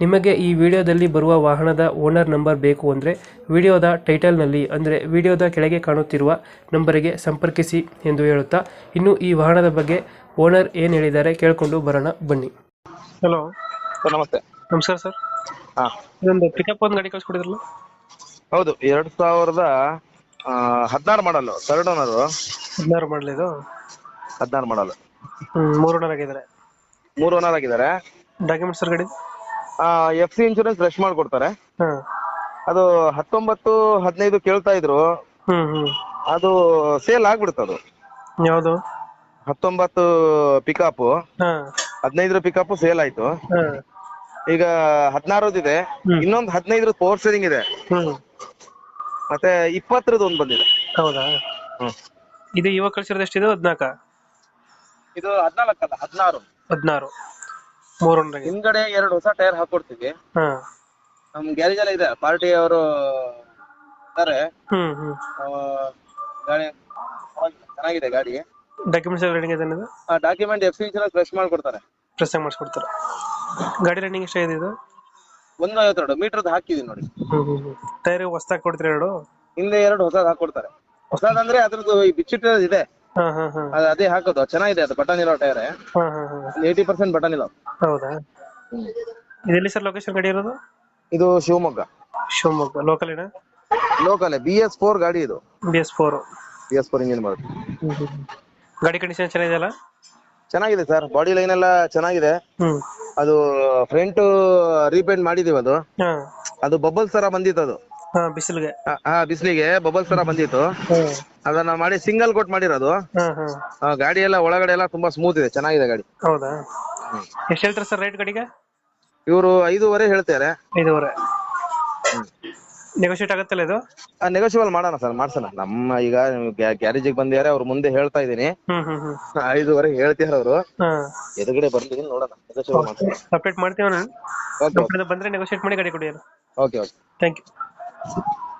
ನಿಮಗೆ ಈ ವಿಡಿಯೋದಲ್ಲಿ ಬರುವ ವಾಹನದ ಓನರ್ ನಂಬರ್ ಬೇಕು ಅಂದರೆ ವಿಡಿಯೋದ ಟೈಟಲ್ನಲ್ಲಿ ಅಂದರೆ ವಿಡಿಯೋದ ಕೆಳಗೆ ಕಾಣುತ್ತಿರುವ ನಂಬರಿಗೆ ಸಂಪರ್ಕಿಸಿ ಎಂದು ಹೇಳುತ್ತಾ ಇನ್ನು ಈ ವಾಹನದ ಬಗ್ಗೆ ಓನರ್ ಏನು ಹೇಳಿದ್ದಾರೆ ಕೇಳಿಕೊಂಡು ಬರೋಣ ಬನ್ನಿ. ಹಲೋ ಸರ್ ನಮಸ್ತೆ. ನಮಸ್ಕಾರ ಸರ್. ಹಾ. ಇದೊಂದು ಪಿಕಪ್ ಒಂದು ಗಾಡಿ ಕಳಿಸ್ಕೊಡಿದ್ರಲ್ಲ? ಹೌದು ಎರಡ್ ಸಾವಿರದ ಹದಿನಾರು ಮಾಡಲು ಥರ್ಡ್ ಓನರು ಹದಿನಾರು ಮಾಡಲಿ ಇದು? ಹದಿನಾರು ಮಾಡಲ್ ಹ್ಞೂ ಮೂರು ಓನರ್ ಆಗಿದ್ದಾರೆ. ಮೂರು ಓನರ್ ಆಗಿದ್ದಾರೆ. ಡಾಕ್ಯುಮೆಂಟ್ಸ್ ಸರ್ ಗಾಡಿ? ಎಫ್ ಸಿ ಇನ್ಶೂರೆನ್ಸ್ ರಶ್ ಮಾಡ್ಕೊಡ್ತಾರೆ. ಅದು ಹತ್ತೊಂಬತ್ತು ಹದಿನೈದು ಕೇಳ್ತಾ ಇದ್ರು. ಅದು ಸೇಲ್ ಆಗ್ಬಿಡುತ್ತೆ ಅದು. ಯಾವುದು? ಹತ್ತೊಂಬತ್ತು ಪಿಕಪ್ ಹದಿನೈದು ಹದಿನೈದರ ಪಿಕಪ್ ಸೇಲ್ ಆಯ್ತು ಈಗ ಹದಿನಾರದಿದೆ ಇದೆ. ಇನ್ನೊಂದು ಹದಿನೈದರ ಪವರ್ ಸ್ಟೇರಿಂಗ್ ಇದೆ. ಮತ್ತೆ ಇಪ್ಪತ್ತರದ್ದು ಒಂದು ಬಂದಿದೆ. ಹೌದಾ? ಇದು ಇವಾಗ ಕಳ್ಸಿರೋದು ಎಷ್ಟಿದೆ? ಹದಿನಾಲ್ಕ? ಇದು ಹದಿನಾಲ್ಕಲ್ಲ ಹದಿನಾರು. ಹದಿನಾರು. ಹಿಂದ್ಗಡೆ ಎರಡು ಹೊಸ ಟೈರ್ ಹಾಕೊಡ್ತೀವಿ. ನಮ್ ಗ್ಯಾರೇಜ್ ಎಲ್ಲ ಇದೆ ಪಾರ್ಟಿ ಅವರು ಇದ್ದಾರೆ ಆ, ಗಾಡಿ ಚೆನ್ನಾಗಿದೆ ಗಾಡಿ. ಡಾಕ್ಯುಮೆಂಟ್ಸ್ ಎಲ್ಲ ರೆಡಿ ಇದೆ? ಆ document F C insurance fresh ಮಾಡ್ಕೊಡ್ತಾರೆ ಫ್ರೆಶ್ ಮಾಡ್ಸ್ಕೊಡ್ತಾರೆ. ಗಾಡಿ ರನ್ನಿಂಗ್ ಇದೆ ಇದು? ಒಂದು ಐವತ್ತೆರಡು ಮೀಟರ್ದು ಹಾಕಿದೀನಿ ನೋಡಿ. ಟೈರ್ ಹೊಸ್ದಾಗಿ ಕೊಡ್ತೀರಾ ಎರಡು? ಹಿಂದೆ ಎರಡು ಹೊಸದ್ ಹಾಕೊಡ್ತಾರೆ. ಹೊಸದಂದ್ರೆ ಅದ್ರದ್ದು ಈ ಬಿಚ್ಚಿಟ್ಟಿರೋದು ಇದೆ. ಹಾ ಹಾ ಹಾ. ಅದು ಅದೇ ಹಾಕೋದು. ಚೆನ್ನಾಗಿದೆ ಅದು ಬಟನ್ ಇರೋ ಟೈರ್ ಹಾ ಹಾ ಹಾ. ಏಯ್ಟಿ ಪರ್ಸೆಂಟ್ ಬಟನ್ ಇಲ್ಲ ಹೌದಾ? ಇದೆಲ್ಲಿ ಸರ್ ಲೊಕೇಶನ್ ಗಾಡಿ ಇರೋದು? ಇದು ಶಿವಮೊಗ್ಗ. ಶಿವಮೊಗ್ಗ. ಲೋಕಲ್ ಏನ? ಲೋಕಲ್ ಬಿ ಎಸ್ ಫೋರ್ ಗಾಡಿ ಇದು. B S four B S four engine ಬರುತ್ತೆ ಗಾಡಿ ಕಂಡೀಷನ್ ಚೆನ್ನಾಗಿದೆಯಲ್ಲ ಚೆನ್ನಾಗಿದೆ ಸರ್. ಬಾಡಿ ಲೈನ್ ಎಲ್ಲ ಚೆನ್ನಾಗಿದೆ. ಹ್ಮ್. ಅದು ಫ್ರಂಟ್ ರೀಪೇಂಟ್ ಮಾಡಿದೀವಿ ಅದು. ಹಾ. ಅದು ಬಬಲ್ಸ್ ತರ ಬಂದಿತ್ತು ಅದು. ಹಾ ಬಿಸಿಲಿಗೆ. ಆ, ಬಿಸಿಲಿಗೆ ಬಬಲ್ಸ್ ತರ ಬಂದಿತ್ತು. ಹ್ಮ್ ಅದನ್ನ ಮಾಡಿ ಸಿಂಗಲ್ ಕೋಟ್ ಮಾಡಿರೋದು. ಆ, ಗಾಡಿ ಎಲ್ಲ ಒಳಗಡೆ ಎಲ್ಲ ತುಂಬಾ ಸ್ಮೂತ್ ಇದೆ ಚೆನ್ನಾಗಿದೆ ಗಾಡಿ. ಹೌದಾ? ಎಷ್ಟು ಹೇಳ್ತಾರೆ ಸರ್ ರೇಟ್ ಗಾಡಿಗೆ? ಇವರು ಐದೂವರೆ ಹೇಳ್ತಾರೆ. ಐದೂವರೆ. ನೆಗೋಷಿಯೇಟ್ ಆಗುತ್ತಲ್ಲ ಇದು? ನೆಗೋಷಿಯಬಲ್ ಮಾಡೋಣ ಸರ್ ಮಾಡ್ಸೋಣ. ನಮ್ಮ ಈಗ ಗ್ಯಾರೇಜಿಗೆ ಬಂದಿದ್ದಾರೆ ಅವ್ರ ಮುಂದೆ ಹೇಳ್ತಾ ಇದೀನಿ ಹ್ಮ್ ಹ್ಮ್ ಹ್ಮ್. ಐದೂವರೆ ಹೇಳ್ತಿದಾರೆ ಅವರು. ಹಾ. ಎದುರುಗಡೆ ಬರ್ತೀನಿ ನೋಡೋಣ ನೆಗೋಷಿಯಬಲ್ ಮಾಡ್ತೀನಿ ಅಪ್ಡೇಟ್ ಮಾಡ್ತೀವಿ ನಾನು ಓಕೆ ನಮ್ಮ ಕಡೆಯಿಂದ ಬಂದ್ರೆ ನೆಗೋಷಿಯೇಟ್ ಮಾಡಿ ಗಾಡಿ ಕೊಡಿ okay okay thank you Thank you.